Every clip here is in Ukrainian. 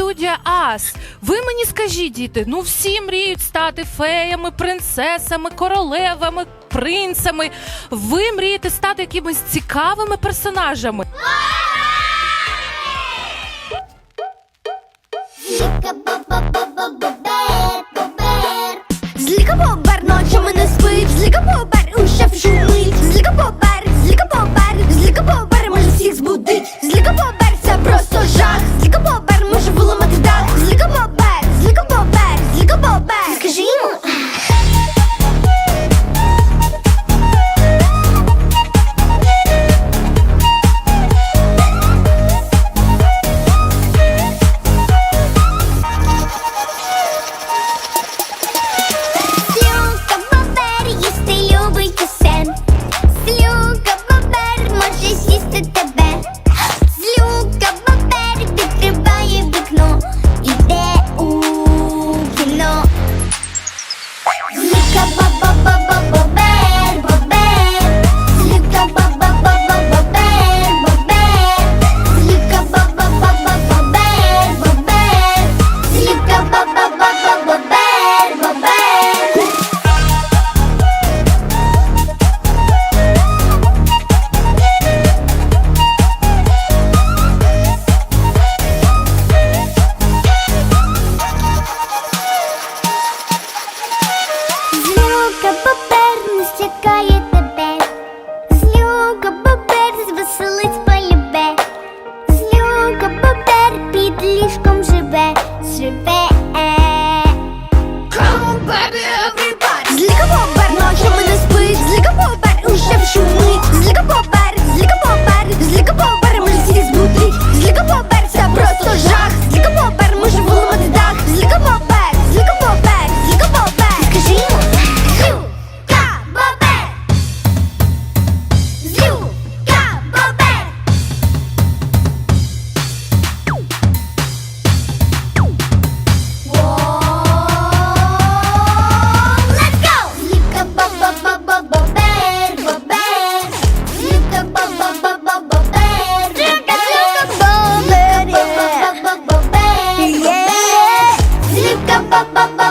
студія Ас. Ви мені скажіть, діти, ну всі мріють стати феями, принцесами, королевами, принцами. Ви мрієте стати якимись цікавими персонажами.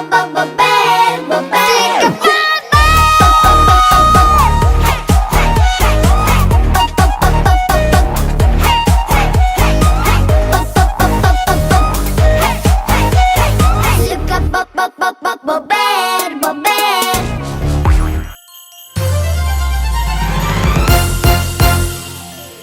ba ba ba ba ba